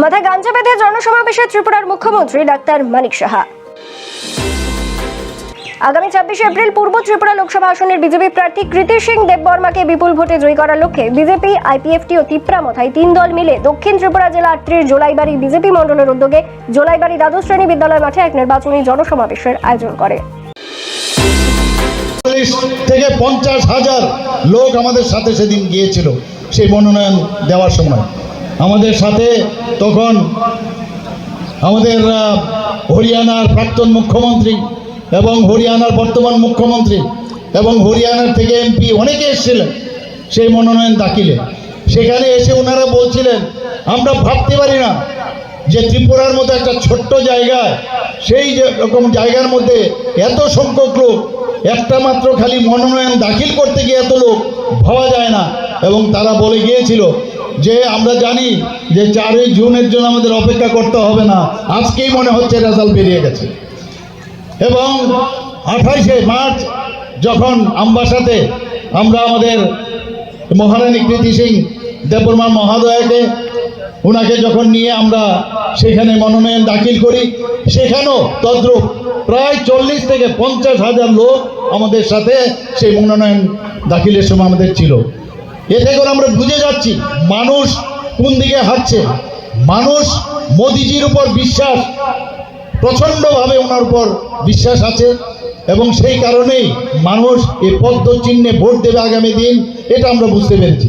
মাথায় গাঞ্জা বেঁধে জনসমাবেশে ত্রিপুরার মুখ্যমন্ত্রী ডাক্তার মানিক সাহা। আগামী ছাব্বিশে এপ্রিল পূর্ব ত্রিপুরা লোকসভা আসনের বিজেপি প্রার্থী কৃতি সিং দেববর্মাকে বিপুল ভোটে জয়ী করার লক্ষ্যে বিজেপি, আইপিএফটি ও তিপ্রা মথায় তিন দল মিলে দক্ষিণ ত্রিপুরা জেলা আটত্রিশ জোলাইবাড়ি বিজেপি মণ্ডলের উদ্যোগে জোলাইবাড়ি দ্বাদশ শ্রেণি বিদ্যালয় মাঠে এক নির্বাচনী জনসমাবেশের আয়োজন করে। থেকে পঞ্চাশ হাজার লোক আমাদের সাথে সেদিন গিয়েছিল, সেই মনোনয়ন দেওয়ার সময়। আমাদের সাথে তখন আমাদের হরিয়ানার প্রাক্তন মুখ্যমন্ত্রী এবং হরিয়ানার বর্তমান মুখ্যমন্ত্রী এবং হরিয়ানার থেকে এমপি অনেকে এসেছিলেন সেই মনোনয়ন দাখিলে। সেখানে এসে ওনারা বলছিলেন, আমরা ভাবতে পারি না যে ত্রিপুরার মতো একটা ছোট্ট জায়গায়, সেই রকম জায়গার মধ্যে এত সংখ্যক লোক, একটা মাত্র খালি মনোনয়ন দাখিল করতে গিয়ে এত লোক ভাবা যায় না। এবং তারা বলে গিয়েছিল যে আমরা জানি যে চারই জুনের জন্য আমাদের অপেক্ষা করতে হবে না। আজকেই মনে হচ্ছে রেজাল্ট বেরিয়ে গেছে। এবং আঠাইশে মার্চ যখন আমবাসাতে আমরা আমাদের মহারানী কৃতি সিং দেববর্মা মহোদয়কে ওনাকে যখন নিয়ে আমরা সেখানে মনোনয়ন দাখিল করি, সেখানেও তদ্রূপ প্রায় চল্লিশ থেকে পঞ্চাশ হাজার লোক আমাদের সাথে সেই মনোনয়ন দাখিলের সময় আমাদের ছিল। এতে করে আমরা বুঝে যাচ্ছি মানুষ কোন দিকে হাঁটছে। মানুষ মোদিজির উপর বিশ্বাস, প্রচণ্ডভাবে ওনার উপর বিশ্বাস আছে এবং সেই কারণেই মানুষ এই পদ্ম চিহ্নে ভোট দেবে আগামী দিন, এটা আমরা বুঝতে পেরেছি।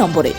নম্বরে।